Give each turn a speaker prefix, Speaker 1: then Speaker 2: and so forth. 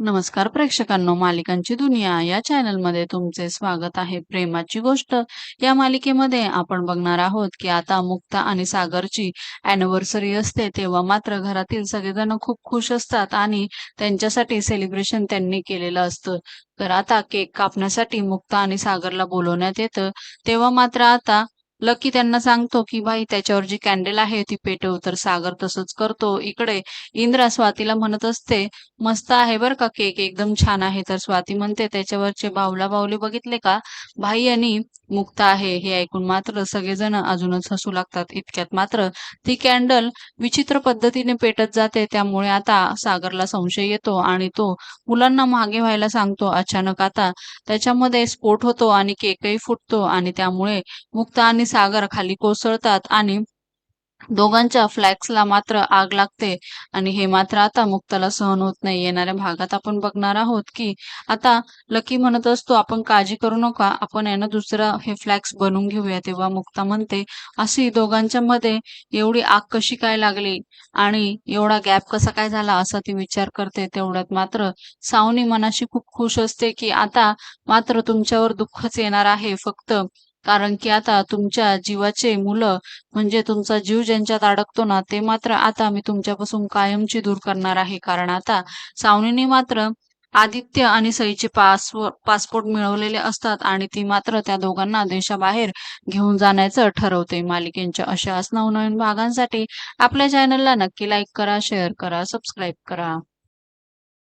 Speaker 1: नमस्कार प्रेक्षकांनो मालिकांची दुनिया या चॅनलमध्ये तुमचे स्वागत आहे. प्रेमाची गोष्ट या मालिकेमध्ये आपण बघणार आहोत की आता मुक्ता आणि सागरची अॅनिव्हर्सरी असते तेव्हा मात्र घरातील सगळेजण खूप खुश असतात आणि त्यांच्यासाठी सेलिब्रेशन त्यांनी केलेलं असतं. तर आता केक कापण्यासाठी मुक्ता आणि सागरला बोलवण्यात येतं. तेव्हा मात्र आता लकी त्यांना सांगतो की भाई त्याच्यावर जी कॅन्डल आहे ती पेटव. तर सागर तसंच करतो. इकडे इंद्रा स्वातीला म्हणत असते मस्त आहे बर का केक एकदम छान आहे. तर स्वाती म्हणते त्याच्यावरचे बावला बावले बघितले का? भाई आणि मुक्त आहे. हे ऐकून मात्र सगळेजण अजूनच हसू लागतात. इतक्यात मात्र ती कॅन्डल विचित्र पद्धतीने पेटत जाते. त्यामुळे आता सागरला संशय येतो आणि तो मुलांना मागे व्हायला सांगतो अचानक आता त्याच्यामध्ये स्फोट होतो आणि केकही फुटतो आणि त्यामुळे मुक्ता आणि सागर खाली कोसळतात आणि दोघांच्या फ्लॅक्सला मात्र आग लागते. आणि हे मात्र आता मुक्ताला सहन होत नाही. येणाऱ्या भागात आपण बघणार आहोत की आता लकी म्हणत असतो आपण काळजी करू नका. आपण यानं दुसरं दुसरा हे फ्लॅक्स बनवून घेऊया. तेव्हा मुक्ता म्हणते अशी दोघांच्या मध्ये एवढी आग कशी काय लागली? आणि एवढा गॅप कसा काय झाला? असा ती विचार करते. तेवढ्यात मात्र सावनी मनाशी खूप खुश असते की आता मात्र तुमच्यावर दुःखच येणार आहे. फक्त कारण की आता तुमच्या जीवाचे मुलं म्हणजे तुमचा जीव ज्यांच्यात अडकतो ना ते मात्र आता मी तुमच्यापासून कायमची दूर करणार आहे. कारण आता सावनीने मात्र आदित्य आणि सईचे पासपोर्ट पासपोर्ट मिळवलेले असतात आणि ती मात्र त्या दोघांना देशाबाहेर घेऊन जाण्याचं ठरवते. मालिकेंच्या अशा नवनवीन भागांसाठी आपल्या चॅनलला नक्की लाईक करा शेअर करा सबस्क्राईब करा.